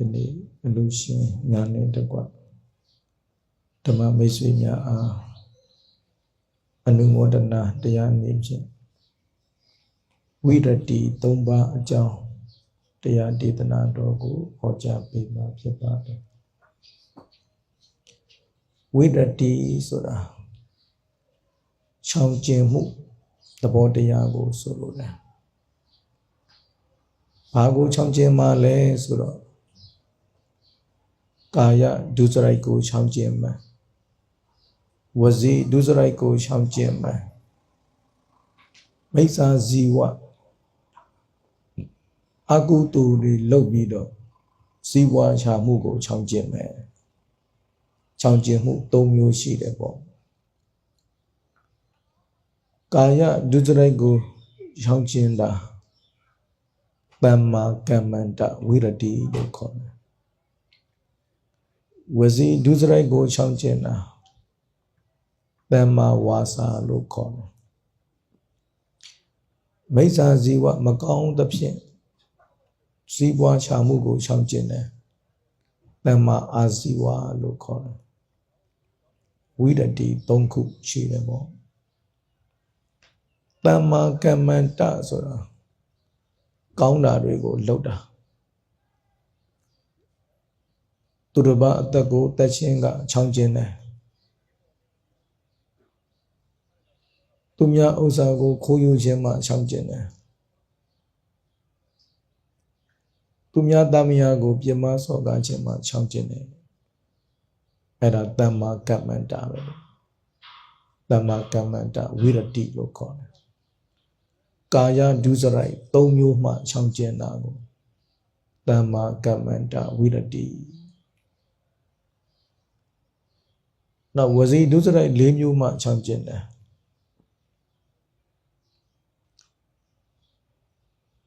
ယနေ့အလူရှင်ညာနဲ့တကွဓမ္မမိတ်ဆွေများအားအနုမောဒနာတရားနေဖြင့်ဝိရတိ၃ပါးအကြောင်းတရားဒေသနာတော်ကိုဟောကြားပေးမှာဖြစ်ပါတယ်ဝိရတိဆိုတာချောင်ကျင်မှုသဘောတရားကိုဆိုလိုတယ်ဘာကိုချောင်ကျင်မှလဲဆိုတော့ ကာယဒုစရိုက်ကိုချောင်ကျင်မှဝစီဒုစရိုက်ကိုချောင်ကျင်မှမိစ္ဆာဇီဝအကုတူတွေလုတ်ပြီးတော့ဇီဝချာမှုကိုချောင်ကျင်မယ်ချောင်ကျင်မှု၃မျိုးရှိတယ်ပေါ့ကာယဒုစရိုက်ကိုချောင်ကျင်တာတမ္မာကမ္မန္တဝိရတိလို့ခေါ်တယ် ဝစီဒုစရိုက်ကိုချောင်ကျင်တာတမ္မာဝါစာလို့ခေါ်တယ်မိစ္ဆာဇီဝမကောင်းသဖြင့်ဇီဝချာမှုကိုချောင်ကျင်တယ်တမ္မာအာဇီဝလို့ခေါ်တယ်ဝိရတိ၃ခုရှိတယ်ပေါ့တမ္မာကမ္မန္တဆိုတာကောင်းတာတွေကိုလုပ်တာ သူတစ်ပါးအသက်ကိုတက်ချင်းကချောင်းကျင်တယ်သူများဥစ္စာကိုခိုးယူခြင်းမှချောင်းကျင်တယ်သူများတမယာကိုပြမစော်ကားခြင်းမှချောင်းကျင်တယ်အဲ့ဒါတမ္မာကမ္မန္တာပဲတမ္မာကမ္မန္တာဝိရတိလို့ခေါ်တယ်ကာယဒုစရိုက်၃မျိုးမှချောင်းကျင်တာကိုတမ္မာကမ္မန္တာဝိရတိ နောက်ဝစီဒုစရိုက်၄မျိုးမှချောင်းကျင်တယ်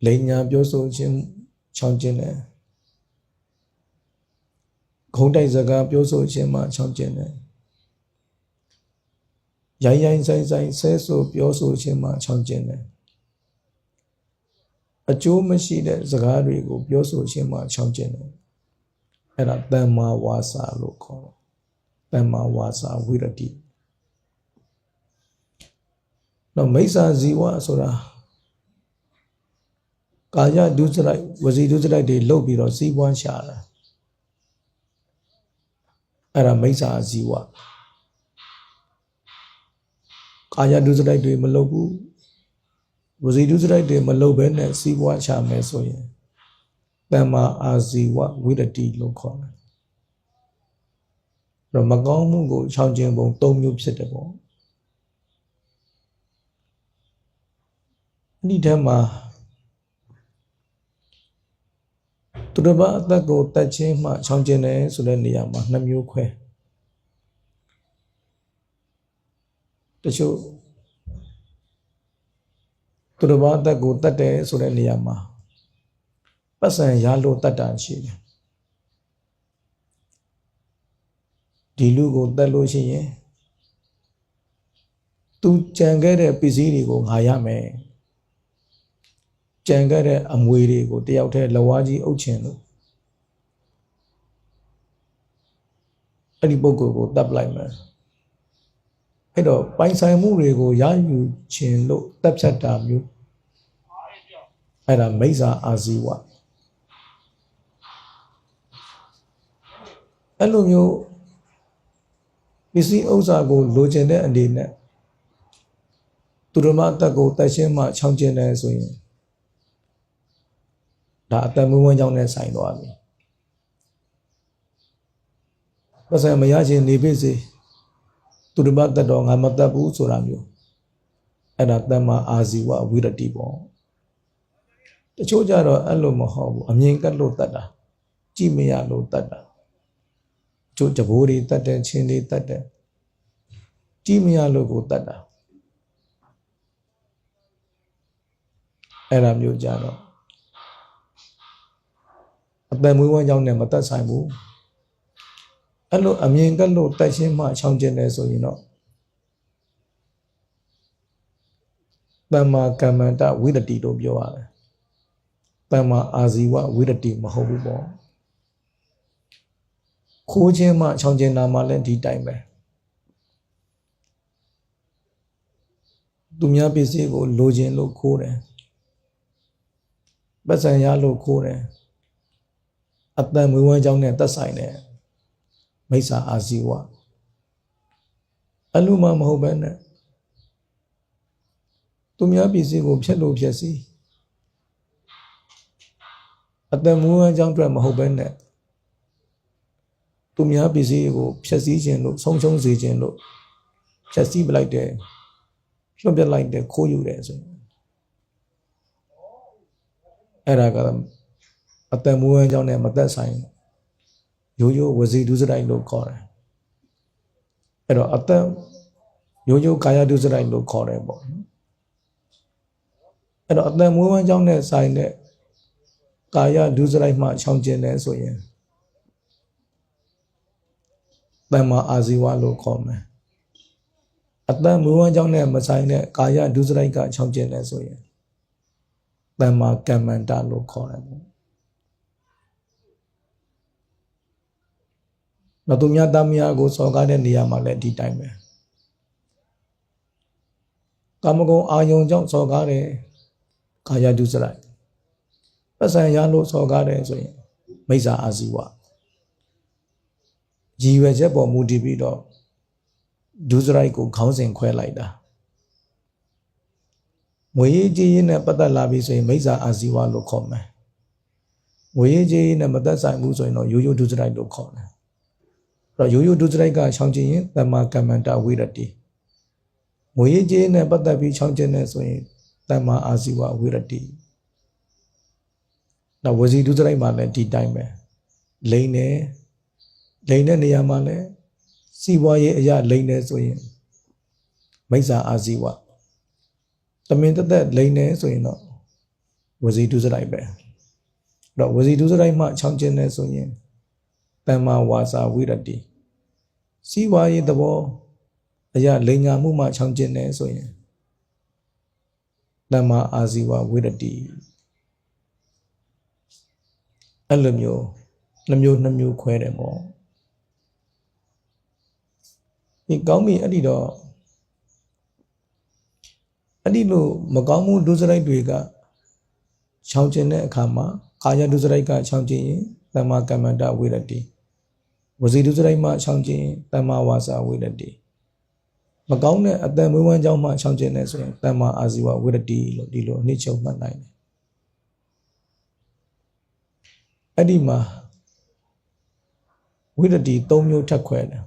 လိညာပြောဆိုခြင်းချောင်းကျင်တယ်ခုံးတိုက်စကားပြောဆိုခြင်းမှချောင်းကျင်တယ်ရိုင်းရိုင်းဆိုင်ဆိုင်ဆဲဆိုပြောဆိုခြင်းမှချောင်းကျင်တယ်အကျိုးမရှိတဲ့စကားတွေကို ပြောဆိုခြင်းမှချောင်းကျင်တယ်အဲ့ဒါတမ္မာဝါစာလို့ခေါ်တယ် တမ္မာဝါစာဝိရတိတော့မိစ္ဆာဇီဝဆိုတာကာယဒုစရိုက်ဝစီဒုစရိုက်တွေလုတ်ပြီးတော့စီးပွားရှာတာအဲ့ဒါမိစ္ဆာဇီဝကာယဒုစရိုက်တွေမလုတ်ဘူးဝစီဒုစရိုက်တွေမလုတ်ဘဲနဲ့စီးပွားရှာမယ်ဆိုရင်တမ္မာအာဇီဝဝိရတိလို့ခေါ်တယ် တော့မကောင်းမှုကိုချောင်ကျင်ပုံ၃မျိုးဖြစ်တယ်ပေါ့အဲ့ဒီထဲမှာသူတစ်ပါးအသက်ကိုတက်ချင်းမှချောင်ကျင်တယ်ဆိုတဲ့နေရာမှာနှစ်မျိုးခွဲတချို့သူတစ်ပါးအသက်ကိုတက်တယ်ဆိုတဲ့နေရာမှာပတ်စံရလို့တတ်တာရှိတယ် ဒီလူကိုတက်လို့ရှိရင်သူကြံခဲ့တဲ့ပစ္စည်းတွေကိုငါရမယ်ကြံခဲ့တဲ့အမွေတွေကိုတယောက်တည်းလဝါကြီးအုပ်ချင်လို့အဲ့ဒီပုဂ္ဂိုလ်ကိုတပ်ပလိုက်မယ်အဲ့တော့ပိုင်ဆိုင်မှုတွေကိုရယူခြင်းလို့တပ်ဖြတ်တာမျိုးအဲ့ဒါမိစ္ဆာအာဇီဝအဲ့လိုမျိုး ပစ္စည်းဥစ္စာကိုလိုချင်တဲ့အနေနဲ့သူတို့မအသက်ကိုတက်ရှင်းမှချောင်းကျင်တယ်ဆိုရင်ဒါအသက်မွေးဝမ်းကြောင်းနဲ့ဆိုင်သွားပြီပတ်စံမရခြင်းနေပြီစေသူတို့မတက်တော့ငါမတက်ဘူးဆိုတာမျိုးအဲ့ဒါတမ္မာအာဇီဝဝိရတိပေါ့တချို့ကြတော့အဲ့လိုမဟုတ်ဘူးအမြင်ကတ်လို့တတ်တာကြည့်မရလို့တတ်တာ ကျိုးတဘိုးတွေတတ်တယ်ချင်းတွေတတ်တယ်ကြည့်မရလို့ကိုတတ်တာအဲ့ဒါမျိုးကြတော့အပယ်မွေးဝမ်းကြောင်းနဲ့မသက်ဆိုင်ဘူးအဲ့လိုအမြင်ကလို့တက်ရှင်းမှချောင်းကျင်တယ်ဆိုရင်တော့တမ္မာကမ္မန္တဝိရတိလို့ပြောရတယ်တမ္မာအာဇီဝဝိရတိမဟုတ်ဘူးပေါ့ ခိုးခြင်းမှချောင်းကျင်တာမှလည်းဒီတိုင်းပဲသူများပစ္စည်းကိုလိုချင်လို့ခိုးတယ်ပတ်စံရလို့ခိုးတယ်အတန်မွေးဝမ်းကြောင်းနဲ့သက်ဆိုင်တယ်မိစ္ဆာအာဇီဝအလူမမဟုတ်ပဲနဲ့သူများပစ္စည်းကိုဖျက်လို့ဖျက်စီအတန်မွေးဝမ်းကြောင်းအတွက်မဟုတ်ပဲနဲ့ သူများပစ္စည်းကိုဖျက်ဆီးခြင်းလို့ဆုံးရှုံးစေခြင်းလို့ဖျက်ဆီးပလိုက်တယ်လွတ်ပြလိုက်တယ်ခိုးယူတယ်ဆိုရင်အဲ့ဒါကအတန်မွေးဝမ်းကြောင်းနဲ့မသက်ဆိုင်ရိုးရိုးဝစီဒုစရိုက်လို့ခေါ်တယ်အဲ့တော့အတန်ရိုးရိုးကာယဒုစရိုက်လို့ခေါ်တယ်ပေါ့နော်အဲ့တော့အတန်မွေးဝမ်းကြောင်းနဲ့ဆိုင်တဲ့ကာယဒုစရိုက်မှချောင်ကျင်တယ်ဆိုရင် တမ္မာအာဇီဝလို့ခေါ်မယ်အတန်မူဝမ်းကြောင့်နဲ့မဆိုင်တဲ့ကာယဒုစရိုက်ကချောင်းကျင်တယ်ဆိုရင်တမ္မာကမ္မန္တလို့ခေါ်တယ်ပေါ့နောက်သူများသားမယားကိုစော်ကားတဲ့နေရာမှာလည်းဒီတိုင်းပဲကာမဂုဏ်အာယုံကြောင့်စော်ကားတယ်ကာယဒုစရိုက်ပတ်စံရလို့စော်ကားတယ်ဆိုရင်မိစ္ဆာအာဇီဝ ရည်ရွယ်ချက်ပေါ်မူတည်ပြီးတော့ဒုစရိုက်ကိုခေါင်းစဉ်ခွဲလိုက်တာငွေရေးကြေးရေးနဲ့ပတ်သက်လာပြီဆိုရင်မိစ္ဆာအာဇီဝလို့ခေါ်မယ်ငွေရေးကြေးရေးနဲ့မသက်ဆိုင်ဘူးဆိုရင်တော့ရိုးရိုးဒုစရိုက်လို့ခေါ်တယ်အဲ့တော့ရိုးရိုးဒုစရိုက်ကချောင်းကျင်ရင်တမ္မာကမ္မန္တဝိရတိငွေရေးကြေးရေးနဲ့ပတ်သက်ပြီးချောင်းကျင်နေဆိုရင်တမ္မာအာဇီဝဝိရတိနောက်ဝစီဒုစရိုက်မှာလည်းဒီတိုင်းပဲလိန်နေ လိန်တဲ့နေရာမှာလည်းစီးပွားရေးအရာလိန်နေဆိုရင်မိစ္ဆာအာဇီဝတမင်တက်တက်လိန်နေဆိုရင်တော့ဝစီဒုစရိုက်ပဲအဲ့တော့ဝစီဒုစရိုက်မှချောင်းကျင်နေဆိုရင်တမ္မာဝါစာဝိရတိစီးပွားရေးသဘောအရာလိန်ညာမှုမှချောင်းကျင်နေဆိုရင်တမ္မာအာဇီဝဝိရတိအဲ့လိုမျိုးနှမျိုးနှမျိုးခွဲတယ်ပေါ့ ဒီကောင်းပြီအဲ့ဒီတော့အဲ့ဒီလိုမကောင်းမှုဒုစရိုက်တွေကချောင်းကျင်တဲ့အခါမှာကာယဒုစရိုက်ကချောင်းကျင်ရင်တမ္မာကမ္မန္တဝိရတိဝစီဒုစရိုက်မှချောင်းကျင်ရင်တမ္မာဝါစာဝိရတိမကောင်းတဲ့အတန်မွေးဝမ်းကြောင်းမှချောင်းကျင်နေဆိုရင်တမ္မာအာဇီဝဝိရတိလို့ဒီလိုအနည်းချုပ်မှတ်နိုင်တယ်အဲ့ဒီမှာဝိရတိ၃မျိုးထပ်ခွဲတယ်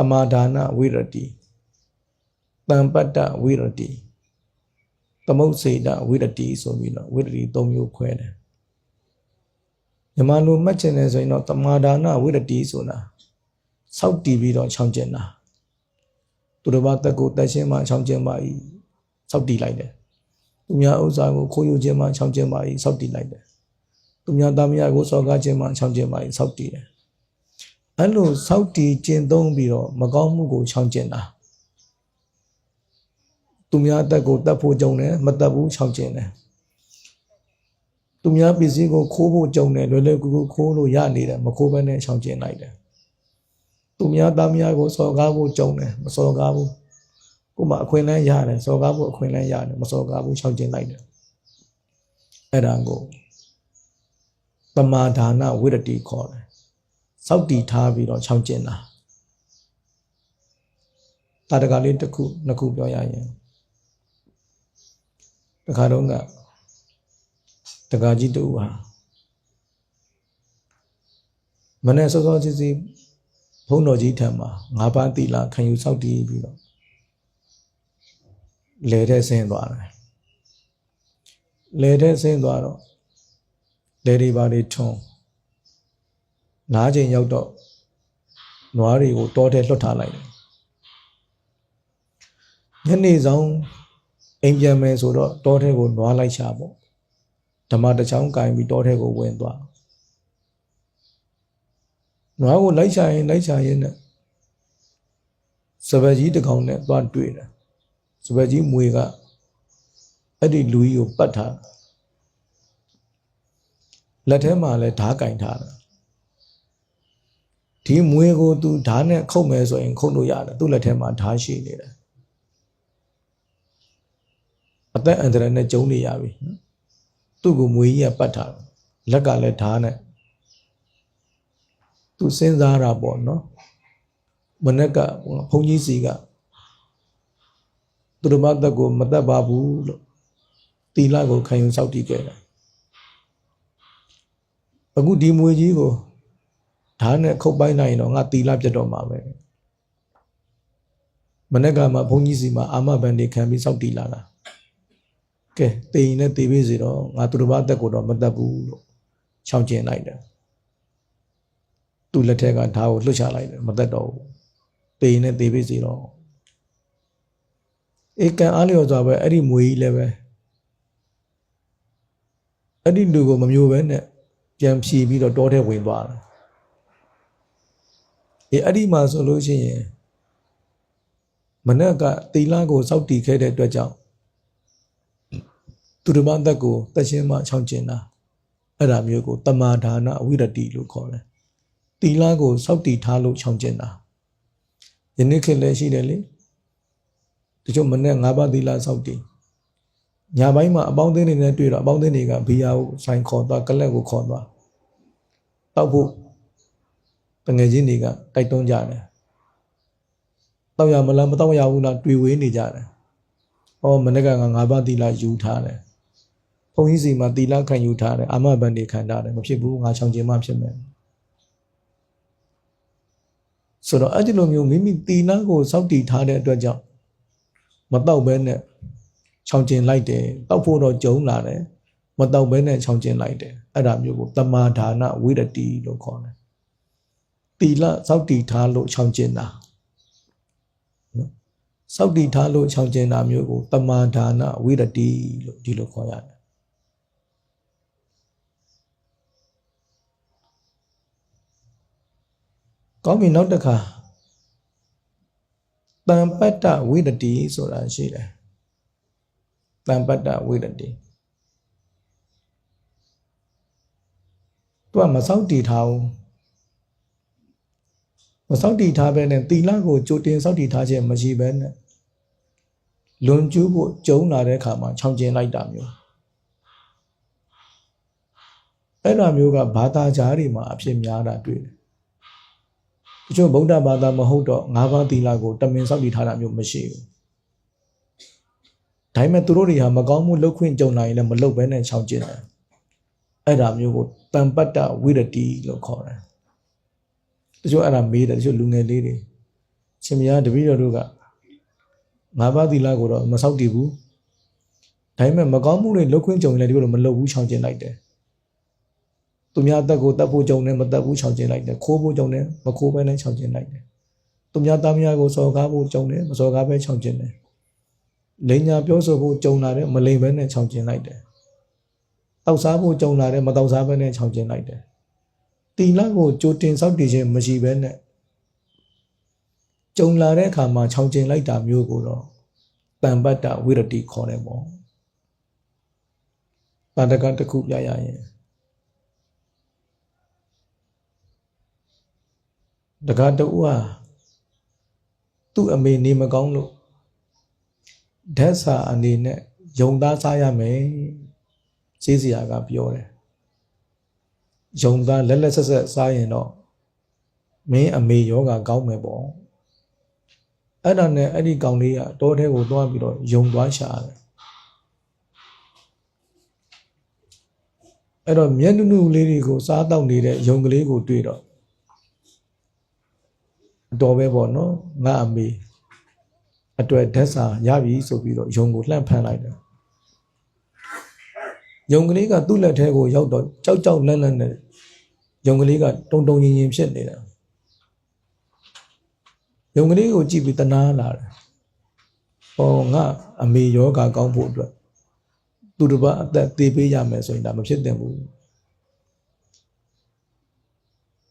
ပမာဒါနဝိရတိတံပတ္တဝိရတိသမုတ်စေတဝိရတိဆိုပြီးတော့ဝိရတိ၃မျိုးခွဲတယ်ညီမလိုမှတ်ချင်တယ်ဆိုရင်တော့တမာဒါနဝိရတိဆိုတာစောက်တီးပြီးတော့ချောင်းကျင်တာသူတစ်ပါးတက်ကိုတက်ရှင်းမှချောင်းကျင်ပါ၏စောက်တီးလိုက်တယ်သူများဥစ္စာကိုခိုးယူခြင်းမှချောင်းကျင်ပါ၏စောက်တီးလိုက်တယ်သူများသားမယားကိုစော်ကားခြင်းမှချောင်းကျင်ပါ၏စောက်တီးတယ် အဲ့လိုစောက်တီကျင့်သုံးပြီးတော့မကောင်းမှုကိုချောင်းကျင်တာသူများအသက်ကိုတတ်ဖို့ကြုံတယ်မတတ်ဘူးချောင်းကျင်တယ်သူများပစ္စည်းကိုခိုးဖို့ကြုံတယ်လွယ်လွယ်ကူကူခိုးလို့ရနေတယ်မခိုးဘဲနဲ့ချောင်းကျင်လိုက်တယ်သူများသားများကိုစော်ကားဖို့ကြုံတယ်မစော်ကားဘူးကို့မှာအခွင့်အလမ်းရတယ်စော်ကားဖို့အခွင့်အလမ်းရတယ်မစော်ကားဘူးချောင်းကျင်လိုက်တယ်အဲ့ဒါကိုပမာဒါနဝိရတိခေါ်တယ် စောက်တီထားပြီးတော့ချောင်းကျင်တာတာတကလေးတစ်ခုနှစ်ခုပြောရရင်တခါတော့ကတကာကြီးတူဟာမနေ့စောစောစီစီဘုန်းတော်ကြီးထံမှာငါးပါးသီလခံယူစောက်တည်ပြီးတော့လဲတဲ့ဆင်းသွားတယ်လဲတဲ့ဆင်းသွားတော့လဲတွေပါတွေထုံး နားချိန်ရောက်တော့နွားတွေကိုတောထဲလွတ်ထားလိုက်တယ်ညနေဆောင်အိမ်ပြန်မယ်ဆိုတော့တောထဲကိုနွားလိုက်ချပေါ့ဓမ္မတချောင်းကင်ပြီးတောထဲကိုဝင်သွားနွားကိုလိုက်ချရင်လိုက်ချရင်နဲ့စပယ်ကြီးတကောင်နဲ့သွားတွေ့တယ်စပယ်ကြီးမွေကအဲ့ဒီလူကြီးကိုပတ်ထားလက်ထဲမှာလည်းဓားကင်ထားတယ် ဒီမွေးကိုသူဓာတ်နဲ့ခုတ်မယ်ဆိုရင် ခုတ်လို့ရတယ်သူ့လက်ထဲမှာဓာတ်ရှိနေတယ်အသက်အန္တရာယ်နဲ့ကျုံနေရပြီနော်သူ့ကိုမွေးကြီးကပတ်ထားတယ်လက်ကလည်းဓာတ်နဲ့သူစဉ်းစားတာပေါ့နော်မနေ့ကဘုန်းကြီးစီကသူတို့မသက်ကိုမသက်ပါဘူးလို့တီလာကိုခံယူစောက်တည်ခဲ့တယ်အခုဒီမွေကြီးကို ဓာတ်နဲ့ခုတ်ပိုင်းနိုင်တော့ငါတီလာပြတ်တော့မှာပဲမနေ့ကမှဘုန်းကြီးစီမှာအာမဘန်တွေခံပြီးစောက်တည်လာတာကဲတေရင်နဲ့တေပေးစီတော့ငါသူတို့ဘာအသက်ကိုတော့မသက်ဘူးလို့ချောင်းကျင်လိုက်တယ်သူ့လက်ထက်ကဓာတ်ကိုလွှတ်ချလိုက်တယ်မသက်တော့ဘူးတေရင်နဲ့တေပေးစီတော့ဧကန်အားလျော်စွာပဲအဲ့ဒီမွေကြီးလည်းပဲအဲ့ဒီလူကိုမမျိုးပဲနဲ့ပြန်ဖြီးပြီးတော့တောထဲဝင်သွားတ ယ်အေးအဲ့ဒီမှာဆိုလို့ရှိရင်မနက်ကတီလာကိုစောက်တီခဲ့တဲ့အတွက်ကြောင့်သူတို့မအသက်ကိုတက်ရှင်းမှချောင်းကျင်တာအဲ့ဒါမျိုးကိုတမာဒါနအဝိရတိလို့ခေါ်တယ်တီလာကိုစောက်တီထားလို့ချောင်းကျင်တာယနေ့ခေတ်လည်းရှိတယ်လေတချို့မနေ့၅ပါးသီလစောက်တီညာဘိုင်းမှာအပေါင်းအသင်းတွေနဲ့တွေ့တော့အပေါင်းအသင်းတွေကဘီယာကိုဆိုင်ခေါ်သွားကလက်ကိုခေါ်သွားတောက်ဖို့ တငယ်ချင်းတွေကတိုက်တွန်းကြတယ်တောက်ရမလားမတောက်ရဘူးလားတွေ့ဝေးနေကြတယ်ဟောမနေ့ကငါ၅ပါးသီလယူထားတယ်ဘုန်းကြီးစီမှာသီလခံယူထားတယ်အာမဘန်တွေခံထားတယ်မဖြစ်ဘူးငါချောင်ကျင်မှဖြစ်မယ်ဆိုတော့အဲ့ဒီလိုမျိုးမိမိသီလကိုစောင့်တည်ထားတဲ့အတွက်ကြောင့်မတော့ဘဲနဲ့ချောင်ကျင်လိုက်တယ်တောက်ဖို့တော့ကြုံလာတယ်မတော့ဘဲနဲ့ချောင်ကျင်လိုက်တယ်အဲ့ဒါမျိုးကိုတမာဒါနဝိရတိလို့ခေါ်တယ် တီလစောက်တီထားလို့ချောင်ကျင်တာနော်စောက်တီထားလို့ချောင်ကျင်တာမျိုးကိုတမာဒါနဝိရတိလို့ဒီလိုခေါ်ရတယ်ကောင်းပြီနောက်တစ်ခါတံပတ္တဝိရတိဆိုတာရှိတယ်တံပတ္တဝိရတိသူကမစောင့်တည်ထားဘူး မစောင့်တည်ထားပဲနဲ့တီလာကိုကြိုတင်စောင့်တည်ထားခြင်းမရှိပဲနဲ့လွန်ကျူးဖို့ကြုံလာတဲ့အခါမှာခြောင်ကျင်လိုက်တာမျိုးအဲ့ဒါမျိုးကဘာသာကြားတွေမှာအဖြစ်များတာတွေ့တယ်တချို့ဗုဒ္ဓဘာသာမဟုတ်တော့ငါးပါးသီလကိုတမင်စောင့်တည်ထားတာမျိုးမရှိဘူးဒါပေမဲ့သူတို့တွေဟာမကောင်းမှုလုပ်ခွင့်ကြုံလာရင်လည်းမလုပ်ဘဲနဲ့ခြောင်ကျင်တယ်အဲ့ဒါမျိုးကိုတံပတ္တဝိရတိလို့ခေါ်တယ် တချို့အဲ့ဒါမေးတယ်တချို့လူငယ်လေးတွေရှင်မယားတပည့်တော်တို့ကငါးပါးသီလကိုတော့မစောင့်တည်ဘူးဒါပေမဲ့မကောင်းမှုတွေလုပ်ခွင့်ကြုံရင်လည်းဒီလိုမလုပ်ဘူးခြောင်ကျင်လိုက်တယ်သူများတက်ကိုတက်ဖို့ကြုံတယ်မတက်ဘူးခြောင်ကျင်လိုက်တယ်ခိုးဖို့ကြုံတယ်မခိုးဘဲနဲ့ခြောင်ကျင်လိုက်တယ်သူများသားများကိုစော်ကားဖို့ကြုံတယ်မစော်ကားဘဲခြောင်ကျင်တယ်လိန်ညာပြောဆိုဖို့ကြုံလာတယ်မလိန်ဘဲနဲ့ခြောင်ကျင်လိုက်တယ်တောက်စားဖို့ကြုံလာတယ်မတောက်စားဘဲနဲ့ခြောင်ကျင်လိုက်တယ် တီလာကိုကြိုတင်စောက်တည်ခြင်းမရှိဘဲနဲ့ကြုံလာတဲ့အခါမှာခြောင်ကျင်လိုက်တာမျိုးကိုတော့တံပတ္တဝိရတိခေါ်တယ်ပေါ့ပါဒကတစ်ခုပြရရင်တကားတူဟာသူ့အမေနေမကောင်းလို့ဓာတ်စာအနေနဲ့ယုံသားစားရမယ်ဈေးစရာကပြောတယ် ယုံသားလက်လက်ဆက်ဆက်စားရင်တော့မင်းအမေယောဂကောင်းမယ်ပေါ့အဲ့ဒါနဲ့အဲ့ဒီကောင်လေးကတောထဲကိုသွားပြီးတော့ယုံသွားရှာတယ်အဲ့တော့မျက်နှုနှုလေးတွေကိုစားတော့နေတဲ့ယုံကလေးကိုတွေ့တော့တော်ပဲပေါ့နော်ငါအမေအတွက်ဓာတ်စာရပြီဆိုပြီးတော့ယုံကိုလှန့်ဖမ်းလိုက်တယ် ယုံကလေးကသူ့လက်ထဲကိုရောက်တော့ကြောက်ကြောက်လန့်လန့်နဲ့ယုံကလေးကတုံတုံရင်ရင်ဖြစ်နေတာယုံကလေးကိုကြည့်ပြီးတနာလာတယ်။ဟောငါအမေယောဂကောင်းဖို့အတွက်သူတစ်ပါးအသက်သေးပေးရမယ်ဆိုရင်ဒါမဖြစ်သင့်ဘူး။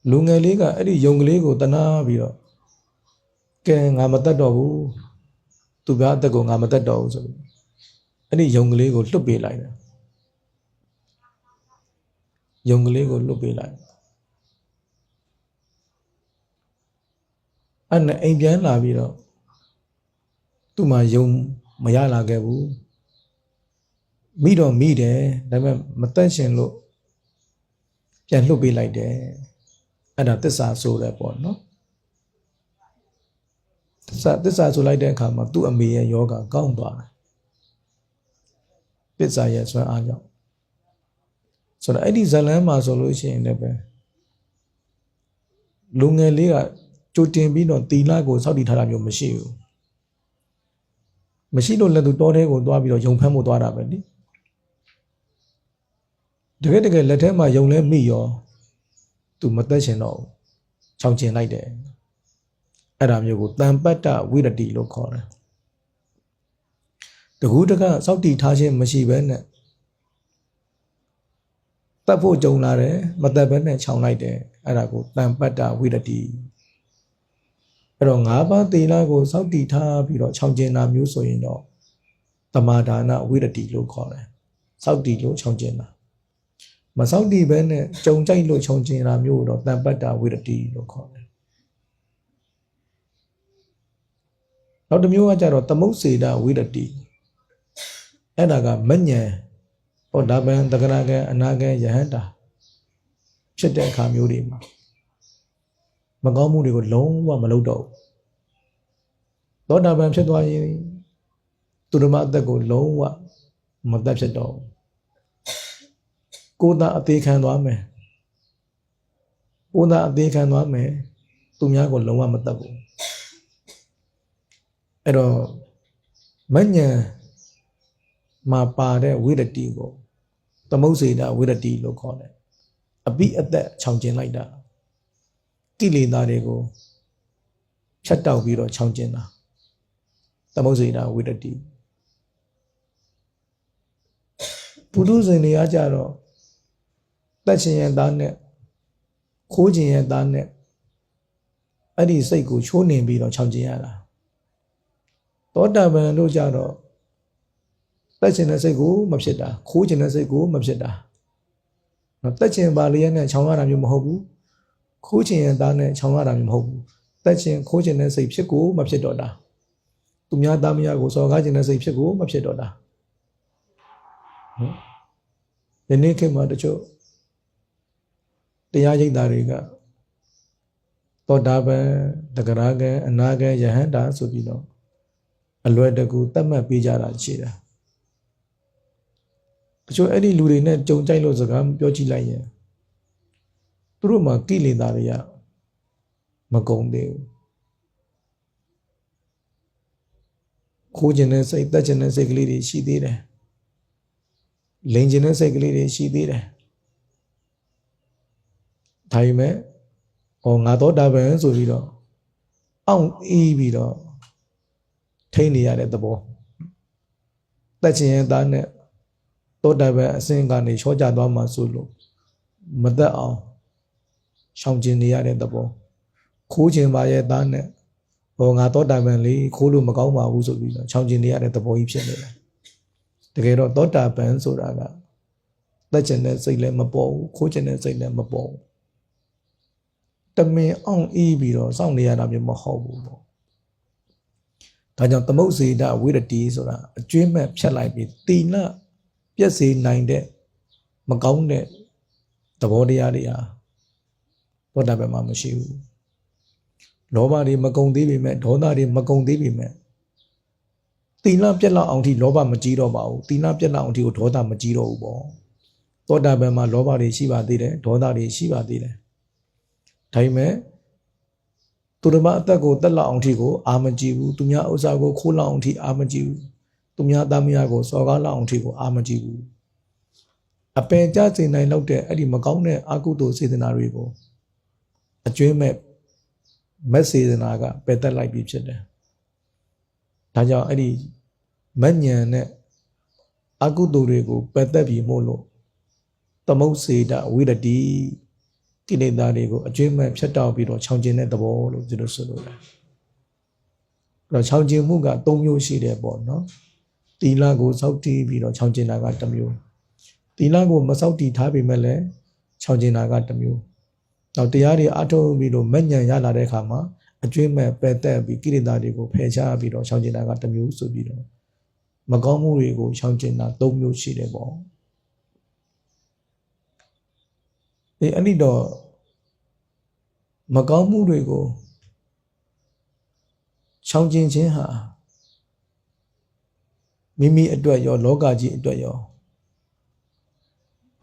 လူငယ်လေးကအဲ့ဒီယုံကလေးကိုတနာပြီးတော့ကဲငါမတတ်တော့ဘူး။သူပြအသက်ကိုငါမတတ်တော့ဘူးဆိုပြီးအဲ့ဒီယုံကလေးကိုလွတ်ပေးလိုက်တယ်။ ယုံကလေးကိုလွတ်ပေးလိုက်အဲ့နဲ့အိမ်ပြန်လာပြီးတော့သူ့မှာယုံမရလာခဲ့ဘူးမိတော့မိတယ်ဒါပေမဲ့မတက်ရှင်လို့ပြန်လှုပ်ပေးလိုက်တယ်အဲ့ဒါသစ္စာဆိုတယ်ပေါ့နော်သစ္စာသစ္စာဆိုလိုက်တဲ့အခါမှာသူ့အမေရဲ့ယောဂကောင်းသွားတယ်သစ္စာရဲ့ဆွမ်းအားကြောင့် ဆိုတော့အဲ့ဒီဇလန်းမှာဆိုလို့ရှိရင်လည်းပဲလူငယ်လေးကကြိုတင်ပြီးတော့တီလာကိုစောက်တည်ထားတာမျိုးမရှိဘူးမရှိလို့လည်းသူတောထဲကိုသွားပြီးတော့ယုံဖမ်းမှုသွားတာပဲလေတကယ်တကယ်လက်ထဲမှာယုံလဲမိရောသူမသက်ရှင်တော့ဘူးချောင်ကျင်လိုက်တယ်အဲ့ဒါမျိုးကိုတန်ပတ္တဝိရတိလို့ခေါ်တယ်တကူးတကစောက်တည်ထားခြင်းမရှိဘဲနဲ့ တတ်ဖို့ကြုံလာတယ်မတတ်ဘဲနဲ့ခြောင်လိုက်တယ်အဲ့ဒါကိုတန်ပတ္တဝိရတိအဲ့တော့၅ပါးသီလကိုစောက်တည်ထားပြီးတော့ခြောင်ကျင်တာမျိုးဆိုရင်တော့တမာဒါနဝိရတိလို့ခေါ်တယ်စောက်တည်လို့ခြောင်ကျင်တာမစောက်တည်ဘဲနဲ့ကြုံကြိုက်လို့ခြောင်ကျင်တာမျိုးကိုတော့တန်ပတ္တဝိရတိလို့ခေါ်တယ်နောက်တစ်မျိုးကကြတော့သမုတ်စေတဝိရတိအဲ့ဒါကမညံ ဟောဒါပန်တဂရကံအနာကံယဟန္တာဖြစ်တဲ့အခါမျိုးတွေမှာမကောင်းမှုတွေကိုလုံးဝမလုပ်တော့ဘူးသောတာပန်ဖြစ်သွားရင်သူဓမ္မအသက်ကိုလုံးဝမသက်ဖြစ်တော့ဘူးကိုယ်သာအသေးခံသွားမယ်ကိုယ်သာအသေးခံသွားမယ်သူများကိုလုံးဝမသက်ဘူးအဲ့တော့မညံမှာပါတဲ့ဝိရတိကို သမုတ်စေတာဝိရတိလို့ခေါ်တယ်အပိအသက်ခြောင်ကျင်လိုက်တာကိလေသာတွေကိုဖြတ်တောက်ပြီးတော့ခြောင်ကျင်တာသမုတ်စေတာဝိရတိပုထုဇဉ်တွေကကြတော့တက်ချင်ရဲ့သားနဲ့ခိုးချင်ရဲ့သားနဲ့အဲ့ဒီစိတ်ကိုချိုးနှင်ပြီးတော့ခြောင်ကျင်ရတာသောတာပန်တို့ကြတော့ တက်ချင်တဲ့စိတ်ကိုမဖြစ်တာခိုးချင်တဲ့စိတ်ကိုမဖြစ်တာနော်တက်ချင်ပါလျက်နဲ့ခြောင်ရတာမျိုးမဟုတ်ဘူးခိုးချင်ရဲ့သားနဲ့ခြောင်ရတာမျိုးမဟုတ်ဘူးတက်ချင်ခိုးချင်တဲ့စိတ်ဖြစ်ကိုမဖြစ်တော့တာသူများသားမယားကိုစော်ကားချင်တဲ့စိတ်ဖြစ်ကိုမဖြစ်တော့တာနော်ဒီနေ့ခေတ်မှာတချို့တရားရိပ်သားတွေကသောတာပန်တဂရကံအနာကံယဟန္တာဆိုပြီးတော့အလွယ်တကူတတ်မှတ်ပေးကြတာရှိတယ် တချို့အဲ့ဒီလူတွေနဲ့ကြုံကြိုက်လို့စကားပြောကြည့်လိုက်ရင်သူတို့မှာကိလေသာတွေကမကုန်သေးဘူးခိုးခြင်းနဲ့စိတ်တက်ခြင်းနဲ့စိတ်ကလေးတွေရှိသေးတယ်လိန်ခြင်းနဲ့စိတ်ကလေးတွေရှိသေးတယ်ဒါပေမဲ့ဟောငါတော့တာပန်ဆိုပြီးတော့အောင့်အီးပြီးတော့ထိနေရတဲ့သဘောတက်ခြင်းရဲ့သားနဲ့ တောတပန်အစင်ကနေချောကြသွားမှဆိုလို့မသက်အောင်ရှောင်ကျင်နေရတဲ့သဘောခိုးခြင်းပါရဲ့သားနဲ့ဟောငါတောတပန်လေးခိုးလို့မကောင်းပါဘူးဆိုပြီးတော့ရှောင်ကျင်နေရတဲ့သဘောကြီးဖြစ်နေတယ်တကယ်တော့တောတာပန်ဆိုတာကသက်ကျင်တဲ့စိတ်လည်းမပေါ်ဘူးခိုးကျင်တဲ့စိတ်လည်းမပေါ်ဘူးတမင်အောင်အီးပြီးတော့စောင့်နေရတာမျိုးမဟုတ်ဘူးပေါ့ဒါကြောင့်သမုတ်စေတဝိရတိဆိုတာအကျွင်းမဲ့ဖြတ်လိုက်ပြီးတိလ ပြည့်စေနိုင်တဲ့မကောင်းတဲ့သဘောတရားတွေဟာဘောဓဘယ်မှာမရှိဘူးလောဘတွေမကုံသေးပေမဲ့ဒေါသတွေမကုံသေးပေမဲ့တိလပြက်လောက်အောင်ထိလောဘမကြီးတော့ပါဘူးတိလပြက်လောက်အောင်ထိကိုဒေါသမကြီးတော့ဘူးပေါ့သောတာပန်မှာလောဘတွေရှိပါသေးတယ်ဒေါသတွေရှိပါသေးတယ်ဒါပေမဲ့သူတို့မအသက်ကိုတက်လောက်အောင်ထိကိုအာမကြည့်ဘူးသူများဥစ္စာကိုခိုးလောက်အောင်ထိအာမကြည့်ဘူး သူများသားမယားကိုစော်ကားလောက်အောင်ထိကိုအာမကြည့်ဘူးအပင်ကြစေနိုင်လောက်တဲ့အဲ့ဒီမကောင်းတဲ့အကုသိုလ်စေတနာတွေကိုအကျွင်းမဲ့မက်စေတနာကပယ်တက်လိုက်ပြီးဖြစ်တယ်ဒါကြောင့်အဲ့ဒီမညံနဲ့အကုသိုလ်တွေကိုပယ်တက်ပြီးမို့လို့သမုတ်စေတဝိရတိကိလေသာတွေကိုအကျွမ်းမဲ့ဖြတ်တောက်ပြီးတော့ခြောင်ကျင်တဲ့သဘောလို့ဒီလိုဆိုလိုတာအဲ့တော့ခြောင်ကျင်မှုက၃မျိုးရှိတယ်ပေါ့နော် တီလာကိုစောက်တီးပြီးတော့ခြောင်ကျင်တာကတစ်မျိုးတီလာကိုမစောက်တီးထားပေမဲ့လည်းခြောင်ကျင်တာကတစ်မျိုးနောက်တရားတွေအထုတ်ပြီးတော့မညံရလာတဲ့အခါမှာအအကျွင်းမဲ့ပယ်တက်ပြီးကိရိတာတွေကိုဖယ်ရှားပြီးတော့ရှောင်ကျင်တာကတစ်မျိုးဆိုပြီးတော့မကောင်းမှုတွေကိုရှောင်ကျင်တာ၃မျိုးရှိတယ်ပေါ့ဒီအဲ့ဒီတော့မကောင်းမှုတွေကိုရှောင်ကျင်ခြင်းဟာ မိမိအတွက်ရောလောကကြီးအတွက်ရော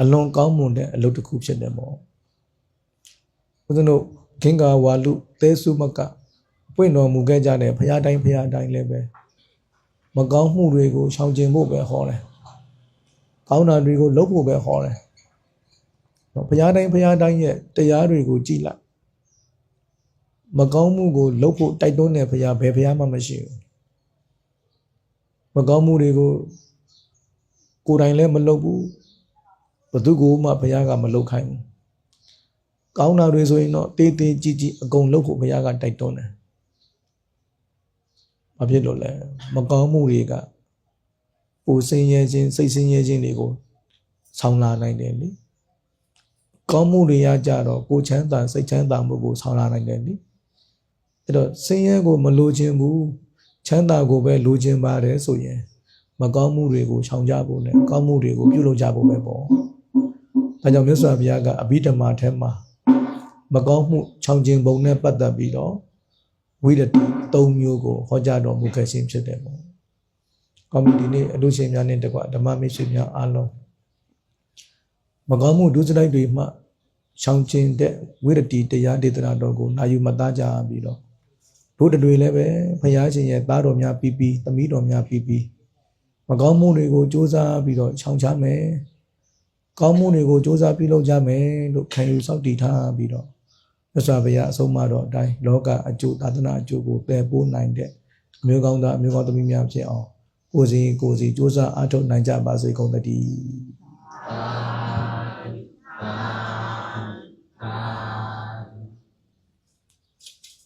အလွန်ကောင်းမွန်တဲ့အလုပ်တစ်ခုဖြစ်တယ်ပေါ့ဦးဇင်းတို့ဂင်္ဂါဝါလူသဲဆုမကပွင့်တော်မူခဲ့ကြတဲ့ဘုရားတိုင်းဘုရားတိုင်းလည်းပဲမကောင်းမှုတွေကိုရှောင်ကျင်ဖို့ပဲဟောတယ်ကောင်းတာတွေကိုလုပ်ဖို့ပဲဟောတယ်နော်ဘုရားတိုင်းဘုရားတိုင်းရဲ့တရားတွေကိုကြည်လိုက်မကောင်းမှုကိုလုပ်ဖို့တိုက်တွန်းတဲ့ဘုရားဘယ်ဘုရားမှမရှိဘူး မကောင်းမှုတွေကိုကိုယ်တိုင်လည်းမလုပ်ဘူးဘသူကိုမှဘုရားကမလုပ်ခိုင်းဘူးကောင်းတာတွေဆိုရင်တော့တေးသေးကြီးကြီးအကုန်လုပ်ဖို့ဘုရားကတိုက်တွန်းတယ်။ဘာဖြစ်လို့လဲမကောင်းမှုတွေကကိုယ်ဆင်းရဲခြင်းစိတ်ဆင်းရဲခြင်းတွေကိုဆောင်းလာနိုင်တယ်လေ။ကောင်းမှုတွေရကြတော့ကိုယ်ချမ်းသာစိတ်ချမ်းသာမှုကိုဆောင်းလာနိုင်တယ်လေ။အဲ့တော့ဆင်းရဲကိုမလိုချင်ဘူး ချမ်းသာကိုပဲလိုချင်ပါတယ်ဆိုရင်မကောင်းမှုတွေကိုရှောင်ကြဖို့နဲ့ကောင်းမှုတွေကိုပြုလုပ်ကြဖို့ပဲပေါ့။ဒါကြောင့်မြတ်စွာဘုရားကအဘိဓမ္မာထဲမှာမကောင်းမှုချောင်ကျင်ပုံနဲ့ပတ်သက်ပြီးတော့ဝိရတိ၃မျိုးကိုဟောကြားတော်မူခဲ့ခြင်းဖြစ်တယ်ပေါ့။ကောင်းပြီဒီနေ့အလို့ရှင်များနဲ့တကွဓမ္မမိတ်ဆွေများအားလုံးမကောင်းမှုဒုစရိုက်တွေမှချောင်ကျင်တဲ့ဝိရတိတရားဒေသနာတော်ကိုနာယူမသားကြပြီးတော့ တို့တွေလည်းပဲဖရာရှင်ရဲ့သားတော်များပြီးပြီးသမီးတော်များပြီးပြီးမကောင်းမှုတွေကိုစူးစမ်းပြီးတော့ချောင်ချမယ်ကောင်းမှုတွေကိုစူးစမ်းပြုလုပ်ကြမယ်လို့ခံယူစောင့်တည်ထားပြီးတော့မြတ်စွာဘုရားအဆုံးအမတော်အတိုင်းလောကအကျိုးသာသနာအကျိုးကိုပယ်ပိုးနိုင်တဲ့အမျိုးကောင်းသားအမျိုးကောင်းသမီးများဖြစ်အောင်ကိုယ်စီကိုယ်စီစူးစမ်းအားထုတ်နိုင်ကြပါစေကုန်သတည်း